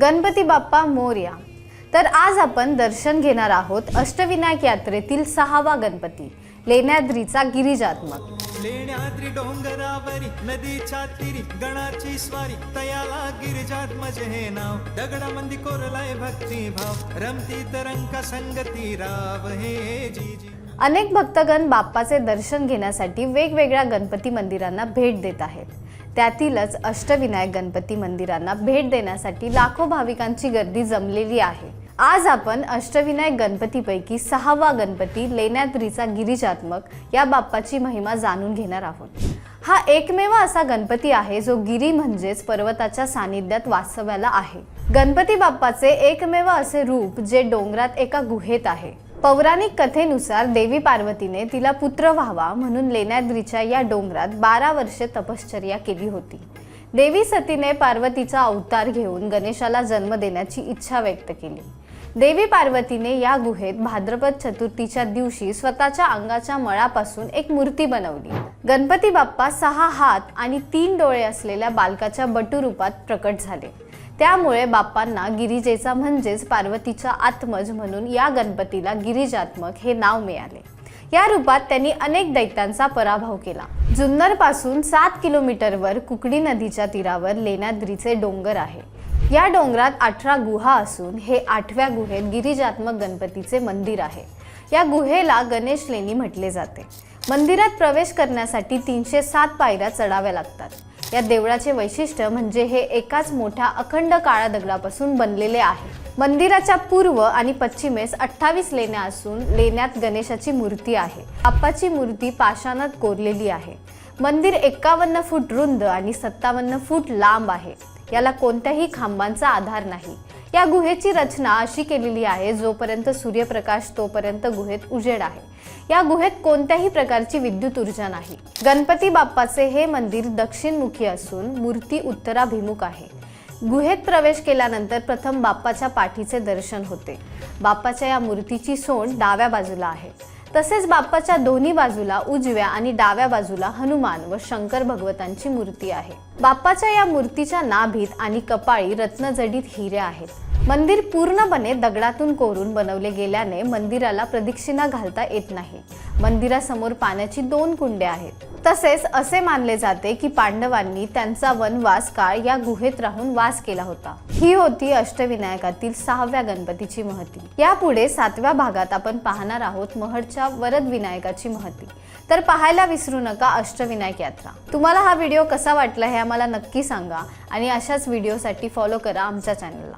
गणपती बाप्पा मोर्या. तर आज आपण दर्शन घेणार आहोत अष्टविनायक यात्रेतील सहावा गणपती लेण्याद्रीचा गिरिजात्मक. लेण्याद्री डोंगरावरी नदीच्या तीरी गणाची स्वारी तयाला गिरिजात्मज हे नाव. दगडामंदी कोरलाय भक्ती भाव रमती तरंका संगती राव हे जी जी. अनेक भक्तगण बाप्पाचे दर्शन घेण्यासाठी वेगवेगळ्या गणपती मंदिरांना भेट देत आहेत. त्यातीलच अष्टविनायक गणपती मंदिरांना भेट देण्यासाठी लाखो भाविकांची गर्दी जमलेली आहे. आज आपण अष्टविनायक गणपतीपैकी सहावा गणपती लेण्याद्रीचा गिरिजात्मक या बाप्पाची महिमा जाणून घेणार आहोत. हा एकमेव असा गणपती आहे जो गिरी म्हणजेच पर्वताच्या सानिध्यात वास्तव्याला आहे. गणपती बाप्पाचे एकमेव असे रूप जे डोंगरात एका गुहेत आहे. पौराणिक कथेनुसार देवी पार्वतीने तिला पुत्र व्हावा म्हणून लेण्याद्रीच्या या डोंगरात बारा वर्षे तपश्चर्या केली होती. देवी सतीने पार्वतीचा अवतार घेऊन गणेशाला जन्म देण्याची इच्छा व्यक्त केली. देवी पार्वतीने या गुहेत भाद्रपद चतुर्थीच्या दिवशी स्वतःच्या अंगाच्या मळापासून एक मूर्ती बनवली. गणपती बाप्पा सहा हात आणि तीन डोळे असलेल्या बालकाच्या बटू रूपात प्रकट झाले. त्यामुळे बाप्पांना गिरिजेचा म्हणजेच पार्वतीचा आत्मज म्हणून या गणपतीला गिरिजात्मक हे नाव मिळाले. या रूपात त्यांनी अनेक दैत्यांचा पराभव केला. जुन्नरपासून सात किलोमीटरवर कुकडी नदीच्या तीरावर लेण्याद्रीचे डोंगर आहे. या डोंगरात अठरा गुहा असून हे आठव्या गुहेत गिरिजात्मक गणपतीचे मंदिर आहे. या गुहेला गणेश लेणी म्हटले जाते. मंदिरात प्रवेश करण्यासाठी तीनशे सात पायऱ्या चढाव्या लागतात. या देवळाचे वैशिष्ट्य म्हणजे हे एकाच मोठ्या अखंड काळ्या दगडापासून बनलेले आहे. मंदिराच्या पूर्व आणि पश्चिमेस अठ्ठावीस लेण्या असून लेण्यात गणेशाची मूर्ती आहे. आप्पाची मूर्ती पाषाणात कोरलेली आहे. मंदिर एक्कावन्न फूट रुंद आणि सत्तावन्न फूट लांब आहे. याला कोणत्याही खांबांचा आधार नाही. या गुहेची रचना अशी केलेली आहे जोपर्यंत सूर्यप्रकाश तोपर्यंत गुहेत उजेड आहे. या गुहेत कोणत्याही प्रकारची विद्युत ऊर्जा नाही. गणपती बाप्पाचे हे मंदिर दक्षिणमुखी असून मूर्ती उत्तराभिमुख आहे. गुहेत प्रवेश केल्यानंतर प्रथम बाप्पाच्या पाठीचे दर्शन होते. बाप्पाच्या या मूर्तीची सोंड डाव्या बाजूला आहे. तसेच बाप्पाच्या दोन्ही बाजूला उजव्या आणि डाव्या बाजूला हनुमान व शंकर भगवतांची मूर्ती आहे. बाप्पाच्या या मूर्तीच्या नाभीत आणि कपाळी रत्नजडीत हिरे आहेत. मंदिर पूर्णपणे दगडातून कोरून बनवले गेल्याने मंदिराला प्रदक्षिणा घालता येत नाही. मंदिरासमोर पाण्याची दोन कुंडे आहेत. तसेच असे मानले जाते की पांडवांनी त्यांचा वनवास काळ या गुहेत राहून वास केला होता. ही होती अष्टविनायकातील सहाव्या गणपतीची महती. यापुढे सातव्या भागात आपण पाहणार आहोत महडच्या वरद विनायकाची महती. तर पाहायला विसरू नका अष्टविनायक यात्रा. तुम्हाला हा व्हिडिओ कसा वाटला हे आम्हाला नक्की सांगा आणि अशाच व्हिडिओसाठी फॉलो करा आमच्या चॅनलला